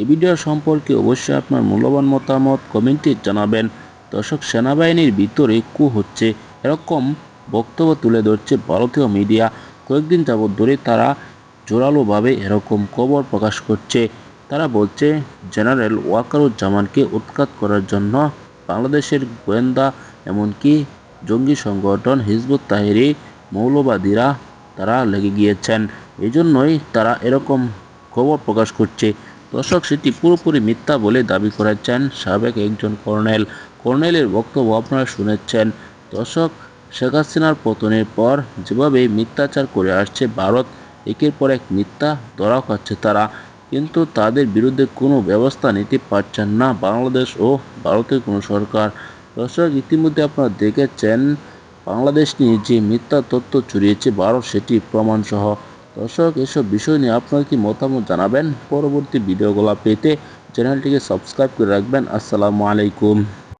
এই ভিডিও সম্পর্কে অবশ্যই আপনার মূল্যবান মতামত কমেন্টে জানাবেন। দর্শক, সেনাবাহিনীর ভিতরে কু হচ্ছে এরকম বক্তব্য তুলে ধরছে ভারতীয় মিডিয়া। কয়েকদিন যাবৎ ধরে তারা জোরালোভাবে এরকম খবর প্রকাশ করছে। তারা বলছে, জেনারেল ওয়াকারুজ্জামানকে উৎখাত করার জন্য বাংলাদেশের গোয়েন্দা এমনকি জঙ্গি সংগঠন হিজবুত তাহিরি মৌলবাদীরা তারা লেগে গিয়েছেন। এই জন্যই তারা এরকম খবর প্রকাশ করছে। দর্শক, সেটি পুরোপুরি মিথ্যা বলে দাবি করেছেন সাবেক একজন কর্নেল। কর্নেলের বক্তব্য আপনারা শুনেছেন। দর্শক, শেখ হাসিনার পতনের পর যেভাবে মিথ্যাচার করে আসছে ভারত, একের পর এক মিথ্যা ধরা খাচ্ছে তারা। কিন্তু তাদের বিরুদ্ধে কোনো ব্যবস্থা নিতে পারছেন না বাংলাদেশ ও ভারতের কোনো সরকার। দর্শক, ইতিমধ্যে আপনারা দেখেছেন, বাংলাদেশ নিয়ে যে মিথ্যা তথ্য ছড়িয়েছে, ভারত সেটি প্রমাণসহ দর্শক, এসব বিষয় নিয়ে আপনার কি মতামত জানাবেন? পরবর্তী ভিডিওগুলো পেতে চ্যানেলটিকে সাবস্ক্রাইব করে রাখবেন। আসসালামু আলাইকুম।